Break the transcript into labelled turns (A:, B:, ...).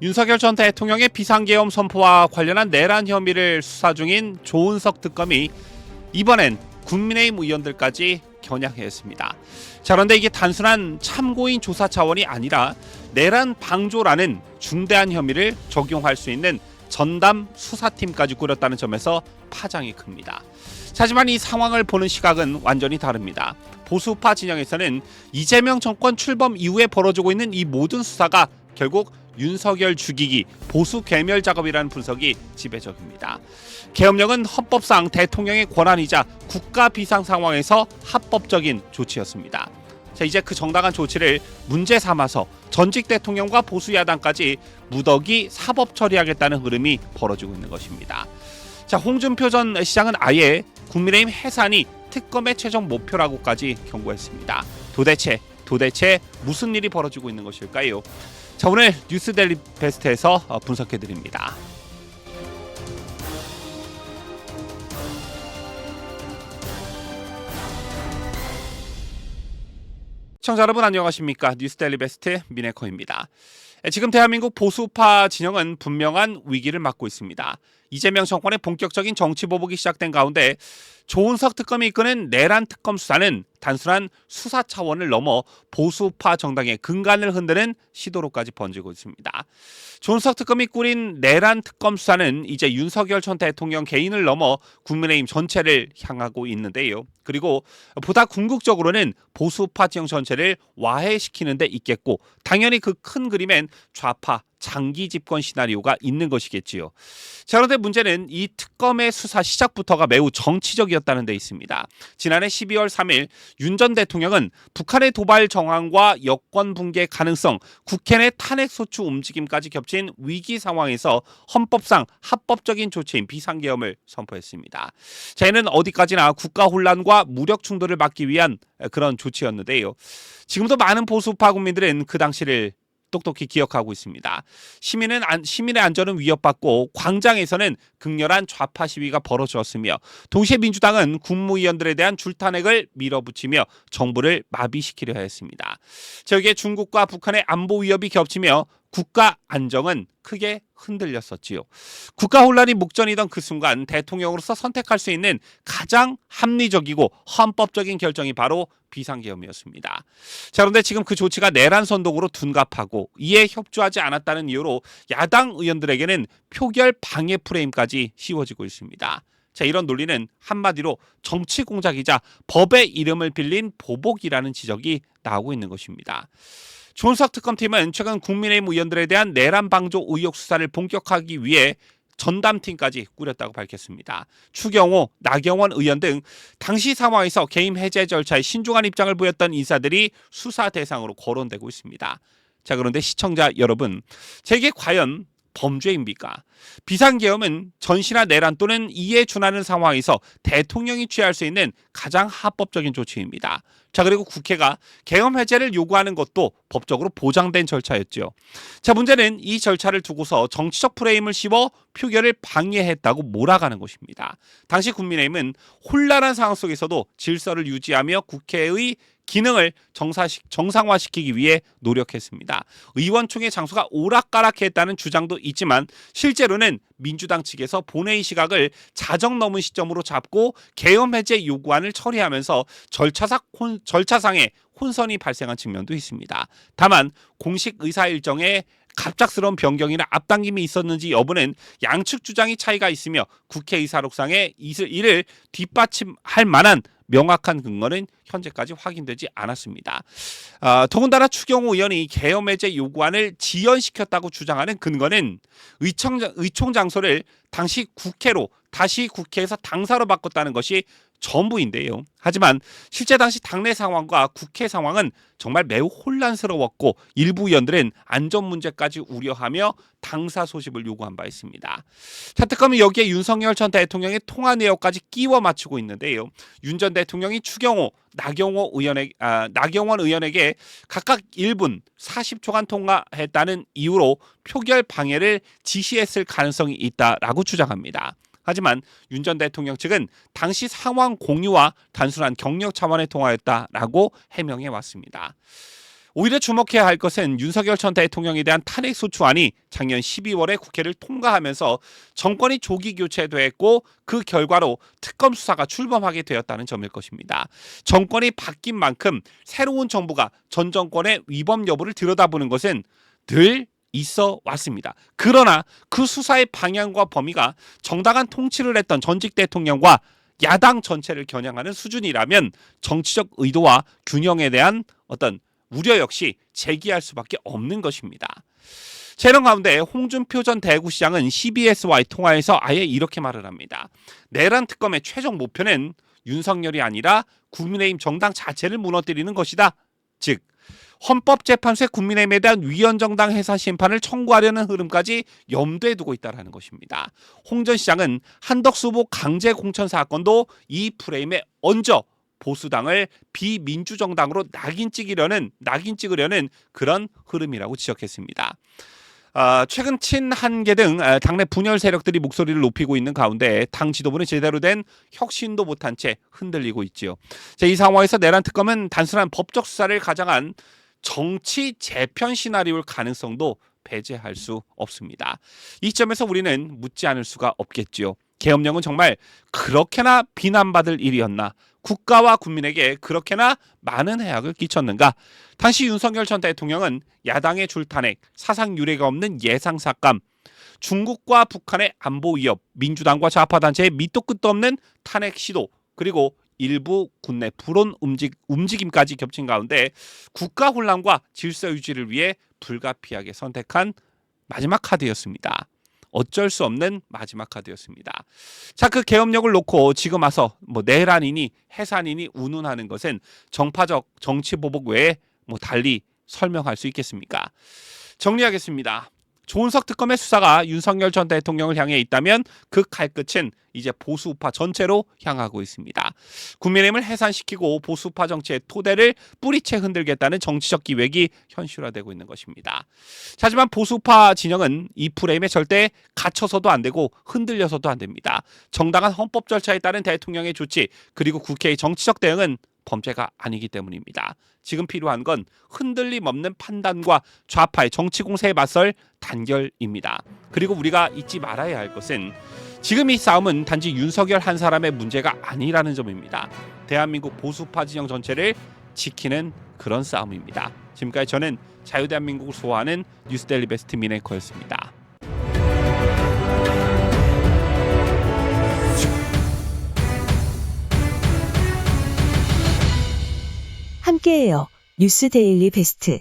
A: 윤석열 전 대통령의 비상계엄 선포와 관련한 내란 혐의를 수사 중인 조은석 특검이 이번엔 국민의힘 의원들까지 겨냥했습니다. 자, 그런데 이게 단순한 참고인 조사 차원이 아니라 내란 방조라는 중대한 혐의를 적용할 수 있는 전담 수사팀까지 꾸렸다는 점에서 파장이 큽니다. 하지만 이 상황을 보는 시각은 완전히 다릅니다. 보수파 진영에서는 이재명 정권 출범 이후에 벌어지고 있는 이 모든 수사가 결국 윤석열 죽이기 보수 괴멸 작업이라는 분석이 지배적입니다. 계엄령은 헌법상 대통령의 권한이자 국가 비상 상황에서 합법적인 조치였습니다. 자, 이제 그 정당한 조치를 문제 삼아서 전직 대통령과 보수 야당까지 무더기 사법 처리하겠다는 흐름이 벌어지고 있는 것입니다. 자, 홍준표 전 시장은 아예 국민의힘 해산이 특검의 최종 목표라고까지 경고했습니다. 도대체 도대체 무슨 일이 벌어지고 있는 것일까요? 자, 오늘 뉴스데일리 베스트에서 어, 분석해 드립니다. 시청자 여러분 안녕하십니까 뉴스데일리 베스트 미네커입니다. 에, 지금 대한민국 보수파 진영은 분명한 위기를 맞고 있습니다. 이재명 정권의 본격적인 정치 보복이 시작된 가운데 조은석 특검이 이끄는 내란 특검 수사는 단순한 수사 차원을 넘어 보수파 정당의 근간을 흔드는 시도로까지 번지고 있습니다. 조은석 특검이 꾸린 내란 특검 수사는 이제 윤석열 전 대통령 개인을 넘어 국민의힘 전체를 향하고 있는데요. 그리고 보다 궁극적으로는 보수파 지형 전체를 와해시키는 데 있겠고 당연히 그 큰 그림엔 좌파 장기 집권 시나리오가 있는 것이겠지요. 자, 그런데 문제는 이 특검의 수사 시작부터가 매우 정치적이었다는 데 있습니다. 지난해 12월 3일 윤 전 대통령은 북한의 도발 정황과 여권 붕괴 가능성, 국회 내 탄핵 소추 움직임까지 겹친 위기 상황에서 헌법상 합법적인 조치인 비상계엄을 선포했습니다. 자, 이는 어디까지나 국가 혼란과 무력 충돌을 막기 위한 그런 조치였는데요. 지금도 많은 보수파 국민들은 그 당시를 똑똑히 기억하고 있습니다. 시민은 안, 시민의 안전은 위협받고 광장에서는 극렬한 좌파 시위가 벌어졌으며 동시에 민주당은 국무위원들에 대한 줄탄핵을 밀어붙이며 정부를 마비시키려 했습니다. 자, 여기에 중국과 북한의 안보 위협이 겹치며 국가 안정은 크게 흔들렸었지요. 국가 혼란이 목전이던 그 순간 대통령으로서 선택할 수 있는 가장 합리적이고 헌법적인 결정이 바로 비상계엄이었습니다. 자, 그런데 지금 그 조치가 내란 선동으로 둔갑하고 이에 협조하지 않았다는 이유로 야당 의원들에게는 표결 방해 프레임까지 씌워지고 있습니다. 자, 이런 논리는 한마디로 정치 공작이자 법의 이름을 빌린 보복이라는 지적이 나오고 있는 것입니다. 조은석 특검팀은 최근 국민의힘 의원들에 대한 내란 방조 의혹 수사를 본격화하기 위해 전담팀까지 꾸렸다고 밝혔습니다. 추경호, 나경원 의원 등 당시 상황에서 개임 해제 절차에 신중한 입장을 보였던 인사들이 수사 대상으로 거론되고 있습니다. 자, 그런데 시청자 여러분, 제게 과연 범죄입니까? 비상계엄은 전시나 내란 또는 이에 준하는 상황에서 대통령이 취할 수 있는 가장 합법적인 조치입니다. 자, 그리고 국회가 계엄 해제를 요구하는 것도 법적으로 보장된 절차였죠. 자, 문제는 이 절차를 두고서 정치적 프레임을 씌워 표결을 방해했다고 몰아가는 것입니다. 당시 국민의힘은 혼란한 상황 속에서도 질서를 유지하며 국회의 기능을 정상화시키기 위해 노력했습니다. 의원총회 장소가 오락가락했다는 주장도 있지만 실제로는 민주당 측에서 본회의 시각을 자정 넘은 시점으로 잡고 계엄 해제 요구안을 처리하면서 절차상 혼, 절차상의 혼선이 발생한 측면도 있습니다. 다만 공식 의사 일정에 갑작스러운 변경이나 앞당김이 있었는지 여부는 양측 주장이 차이가 있으며 국회의사록상에 이를 뒷받침할 만한 명확한 근거는 현재까지 확인되지 않았습니다. 아, 더군다나 추경호 의원이 계엄 해제 요구안을 지연시켰다고 주장하는 근거는 의총, 의총 장소를 당시 국회로 다시 국회에서 당사로 바꿨다는 것이 전부인데요. 하지만 실제 당시 당내 상황과 국회 상황은 정말 매우 혼란스러웠고 일부 의원들은 안전 문제까지 우려하며 당사 소집을 요구한 바 있습니다. 자, 특검은 여기에 윤석열 전 대통령의 통화 내역까지 끼워 맞추고 있는데요. 윤 전 대통령이 추경호, 나경호 의원에게 아, 나경원 의원에게 각각 1분 40초간 통화했다는 이유로 표결 방해를 지시했을 가능성이 있다라고 주장합니다. 하지만 윤 전 대통령 측은 당시 상황 공유와 단순한 경력 차원의 통화였다라고 해명해 왔습니다. 오히려 주목해야 할 것은 윤석열 전 대통령에 대한 탄핵 소추안이 작년 12월에 국회를 통과하면서 정권이 조기 교체됐고 그 결과로 특검 수사가 출범하게 되었다는 점일 것입니다. 정권이 바뀐 만큼 새로운 정부가 전 정권의 위법 여부를 들여다보는 것은 늘 있어 왔습니다. 그러나 그 수사의 방향과 범위가 정당한 통치를 했던 전직 대통령과 야당 전체를 겨냥하는 수준이라면 정치적 의도와 균형에 대한 어떤 우려 역시 제기할 수밖에 없는 것입니다. 재론 가운데 홍준표 전 대구시장은 CBS와의 통화에서 아예 이렇게 말을 합니다. 내란 특검의 최종 목표는 윤석열이 아니라 국민의힘 정당 자체를 무너뜨리는 것이다. 즉 헌법재판소에 국민의힘에 대한 위헌정당 해산 심판을 청구하려는 흐름까지 염두에 두고 있다는 것입니다. 홍 전 시장은 한덕수 후보 강제 공천 사건도 이 프레임에 얹어 보수당을 비민주정당으로 낙인 찍으려는 낙인 찍으려는 그런 흐름이라고 지적했습니다. 아, 최근 친한계 등 아, 당내 분열 세력들이 목소리를 높이고 있는 가운데 당 지도부는 제대로 된 혁신도 못한 채 흔들리고 있지요. 자, 이 상황에서 내란 특검은 단순한 법적 수사를 가장한 정치 재편 시나리오일 가능성도 배제할 수 없습니다. 이 점에서 우리는 묻지 않을 수가 없겠지요. 계엄령은 정말 그렇게나 비난받을 일이었나? 국가와 국민에게 그렇게나 많은 해악을 끼쳤는가? 당시 윤석열 전 대통령은 야당의 줄탄핵, 사상 유례가 없는 예상 삭감, 중국과 북한의 안보 위협, 민주당과 좌파 단체의 밑도 끝도 없는 탄핵 시도, 그리고 일부 군내 불온 움직, 움직임까지 겹친 가운데 국가 혼란과 질서 유지를 위해 불가피하게 선택한 마지막 카드였습니다. 어쩔 수 없는 마지막 카드였습니다. 자, 그 계엄력을 놓고 지금 와서 뭐 내란이니 해산이니 운운하는 것은 정파적 정치 보복 외에 뭐 달리 설명할 수 있겠습니까? 정리하겠습니다. 조은석 특검의 수사가 윤석열 전 대통령을 향해 있다면 그 칼끝은 이제 보수우파 전체로 향하고 있습니다. 국민의힘을 해산시키고 보수우파 정치의 토대를 뿌리채 흔들겠다는 정치적 기획이 현실화되고 있는 것입니다. 하지만 보수우파 진영은 이 프레임에 절대 갇혀서도 안 되고 흔들려서도 안 됩니다. 정당한 헌법 절차에 따른 대통령의 조치 그리고 국회의 정치적 대응은 범죄가 아니기 때문입니다. 지금 필요한 건 흔들림 없는 판단과 좌파의 정치 공세에 맞설 단결입니다. 그리고 우리가 잊지 말아야 할 것은 지금 이 싸움은 단지 윤석열 한 사람의 문제가 아니라는 점입니다. 대한민국 보수파 진영 전체를 지키는 그런 싸움입니다. 지금까지 저는 자유대한민국을 소화하는 뉴스데일리 베스트 미네커였습니다.
B: 함께해요. 뉴스 데일리 베스트.